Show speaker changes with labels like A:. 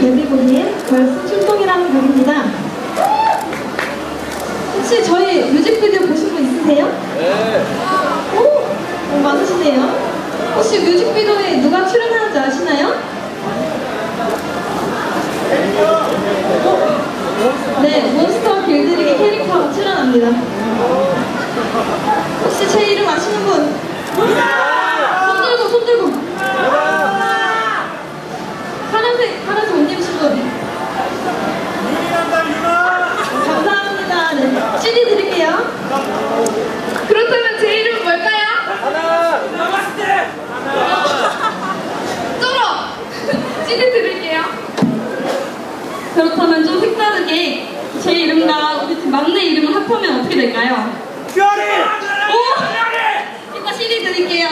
A: 데뷔곡인 걸스 출동이라는 곡입니다. 혹시 저희 뮤직비디오 보신 분 있으세요?
B: 네.
A: 오, 오, 많으시네요. 혹시 뮤직비디오에 누가 출연하는지 아시나요?
C: 그렇다면
A: 좀 색다르게 제 이름과 우리 팀 막내 이름을 합하면 어떻게 될까요? 뷰리! 오! 이따 CD 드릴게요.